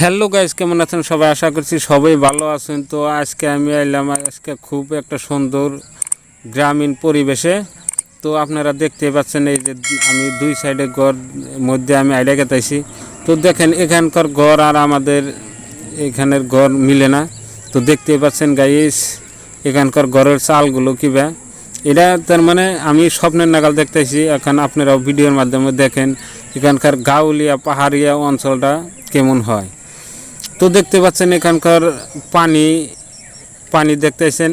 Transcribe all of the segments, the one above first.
Hello guys কেমন আছেন? সবাই আশা করছি সবাই ভালো আছেন। তো আজকে আমি এলাম আজকে খুব একটা সুন্দর গ্রামীণ পরিবেশে। তো আপনারা দেখতে পাচ্ছেন এই যে আমি দুই সাইডে ঘর মধ্যে আমি আইডিয়া গেতাইছি তো দেখেন, এখানকার ঘর আর আমাদের এখানের ঘর মিলে না। তো দেখতে পাচ্ছেন গাইস এখানকার ঘরের চালগুলো কিবা এটা তার মানে আমি স্বপ্নের নাগাল দেখতেছি। এখন আপনারাও ভিডিওর মাধ্যমে দেখেন, এখানকার গাউলিয়া পাহাড়িয়া অঞ্চলটা কেমন হয়। তো দেখতে পাচ্ছেন এখানকার পানি পানি দেখতেছেন।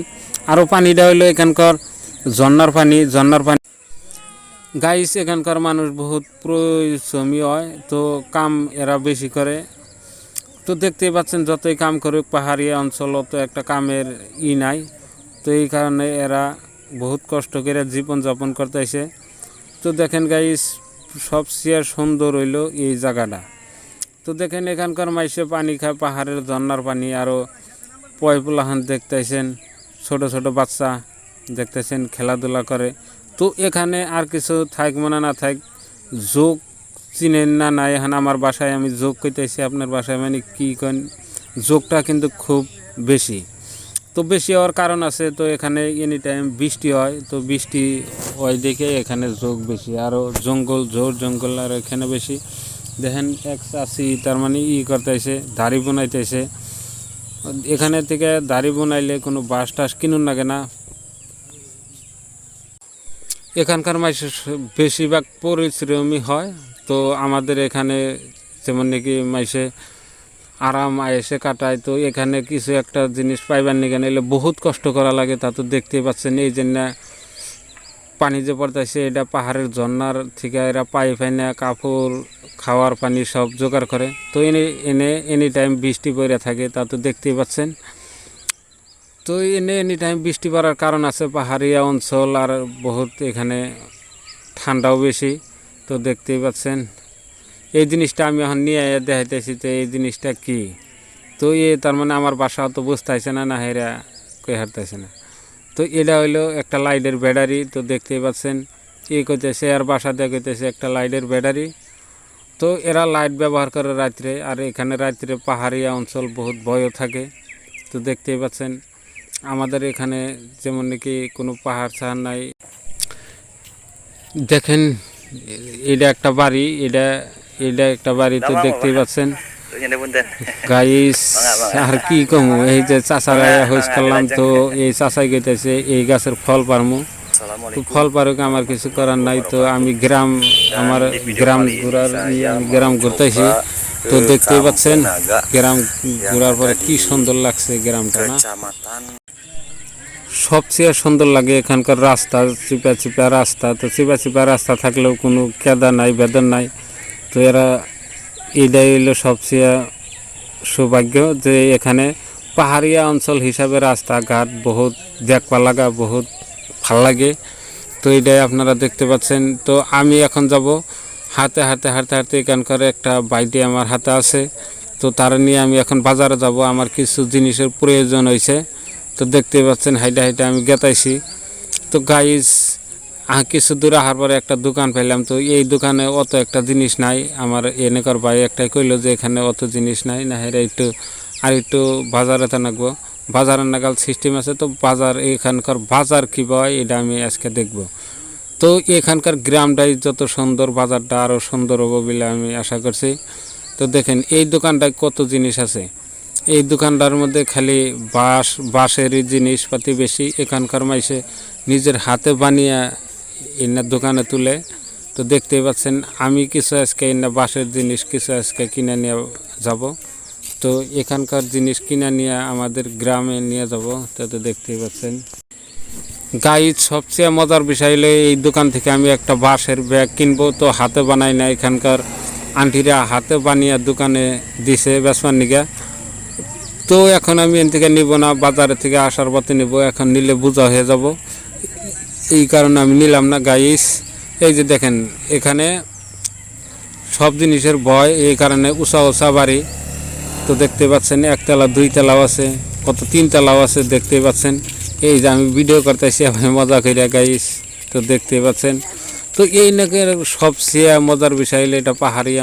আরও পানিটা হইল এখানকার ঝর্নার পানি ঝর্নার পানি। গাইস এখানকার মানুষ বহুত পরিশ্রমী হয় তো কাম এরা বেশি করে। তো দেখতেই পাচ্ছেন, যতই কাম করুক, পাহাড়ি অঞ্চল তো একটা কামের ই নাই। তো এই কারণে এরা বহুত কষ্ট করে জীবনযাপন করতেছে। তো দেখেন গাইস সবচেয়ে সুন্দর হইল এই জায়গাটা। তো দেখেন এখানকার মাইসে পানি খায় পাহাড়ের ঝর্নার পানি আরও পয়পুলাহান দেখতেছেন, ছোট ছোট বাচ্চা দেখতেছেন, খেলাধুলা করে। তো এখানে আর কিছু থাক মনে না থাক, যোগ চিনেন না নাই, এখন আমার বাসায় আমি যোগ কইতেছি, আপনার বাসায় মানে কী কেন যোগটা কিন্তু খুব বেশি। তো বেশি হওয়ার কারণ আছে, তো এখানে এনি টাইম বৃষ্টি হয়, তো বৃষ্টি হয় দেখে এখানে যোগ বেশি আরও জঙ্গল, জোর জঙ্গল, আর এখানে বেশি। দেখেন, এক চাষি তার মানে ই করতেছে, দাড়ি বানাইতেছে। এখানে থেকে দাড়ি বানাইলে কোনো বাঁশ টাস কিনুন লাগে না। এখানকার মাইস বেশিরভাগ পরিশ্রমী হয়। তো আমাদের এখানে যেমন নাকি মাইসে আরাম, আয়েসে কাটায়, তো এখানে কিছু একটা জিনিস পাইবার নিকে নিলে বহুত কষ্ট করা লাগে, তা তো দেখতেই পাচ্ছেন। এই জন্য পানি যে পড়তেছে, এটা পাহাড়ের ঝর্নার থেকে এরা পাই ফাইনা কাপড়, খাওয়ার পানি সব জোগাড় করে। তো এনে এনে এনি টাইম বৃষ্টি পড়ে থাকে, তা তো দেখতেই পাচ্ছেন। তো এনে এনি টাইম বৃষ্টি পড়ার কারণ আছে পাহাড়িয়া অঞ্চল আর বহুত এখানে ঠান্ডাও বেশি, তো দেখতেই পাচ্ছেন। এই জিনিসটা আমি এখন নিয়ে দেখাইতেছি, তো এই জিনিসটা কি? তো এ তার মানে আমার বাসা তো বুঝতেছে না না হেরা কই হারতেছে না। তো এটা হইল একটা লাইটের ব্যাটারি, তো দেখতেই পাচ্ছেন। এই কইতেছে, আর বাসা দিয়ে কইতেছে একটা লাইটের ব্যাটারি। তো এরা লাইট ব্যবহার করে রাত্রে, আর এখানে রাত্রে পাহাড়িয়া অঞ্চল বহুত ভয়ও থাকে। তো দেখতেই পাচ্ছেন, আমাদের এখানে যেমন নাকি কোনো পাহাড় ছাড় নাই। দেখেন এটা একটা বাড়ি, এটা এটা একটা বাড়ি তো দেখতেই পাচ্ছেন. গাইস আর কি কমু এই যে চাষারা হইস করলাম তো এই চাষাই গেতেছে এই গাছের ফল পারমু ফল পারুক আমার কিছু করার নাই তো আমি গ্রাম আমার গ্রাম ঘুরার গ্রাম ঘুরতেছি তো দেখতেই পাচ্ছেন গ্রাম ঘুরার পরে কি সুন্দর লাগছে গ্রামটা না সবচেয়ে সুন্দর লাগে এখানকার রাস্তা চিপা চিপা রাস্তা তো চিপা চিপা রাস্তা থাকলেও কোনো কেদা নাই বেদন নাই তো এরা এটাই হইল সবচেয়ে সৌভাগ্য যে এখানে পাহাড়িয়া অঞ্চল হিসাবে রাস্তাঘাট বহুত দেখবা লাগা, বহুত ভালো লাগে। তো এটাই আপনারা দেখতে পাচ্ছেন। তো আমি এখন যাব হাতে হাতে হাঁটতে হাঁটতে এখানকার একটা বাইটি আমার হাতে আছে। তো তার নিয়ে আমি এখন বাজারে যাব। আমার কিছু জিনিসের প্রয়োজন হয়েছে তো দেখতে পাচ্ছেন, হাইটা হাইটা আমি গেতাইছি তো গাইস কিছু দূর আহার পরে একটা দোকান পেলাম তো এই দোকানে অত একটা জিনিস নাই। আমার এনেকর ভাই একটাই কইলো যে এখানে অত জিনিস নাই, না হেরা একটু, আর একটু বাজারে থাকব বাজারের নাগাল সিস্টেম আছে, তো বাজার এখানকার বাজার কী হয় এটা আমি আজকে দেখব। তো এখানকার গ্রামটাই যত সুন্দর, বাজারটা আরও সুন্দর হবে বলে আমি আশা করছি। তো দেখেন, এই দোকানটায় কত জিনিস আছে। এই দোকানটার মধ্যে খালি বাঁশ, বাঁশেরই জিনিসপাতি বেশি এখানকার মাইসে নিজের হাতে বানিয়ে এনার দোকানে তুলে, তো দেখতেই পাচ্ছেন, আমি কিছু আজকে এনে বাঁশের জিনিস, কিছু আজকে কিনে নিয়ে যাব। তো এখানকার জিনিস কিনে নিয়ে আমাদের গ্রামে নিয়ে যাব, তো দেখতেই পাচ্ছেন। গাইড সবচেয়ে মজার বিষয় হলো এই দোকান থেকে আমি একটা বাঁশের ব্যাগ কিনবো, তো হাতে বানাই না এখানকার আন্টিরা, হাতে বানিয়ে দোকানে দিছে বেসমান নিগা তো এখন আমি এন থেকে নিব না, বাজারে থেকে আসার পথে নিব, এখন নিলে বোঝা হয়ে যাব। এই কারণে আমি নিলাম না গাইস এই যে দেখেন, এখানে সব জিনিসের ভয়, এই কারণে উষা উষা বাড়ি। তো দেখতে পাচ্ছেন একতলা দুই তলাও আছে, কত তিন তলাও আছে, দেখতে পাচ্ছেন। এই যে আমি ভিডিও করতেছি আমি মজা করিয়া গাইস তো দেখতে পাচ্ছেন। তো এই নাকি সবচেয়ে মজার বিষয় হলো এটা পাহাড়ি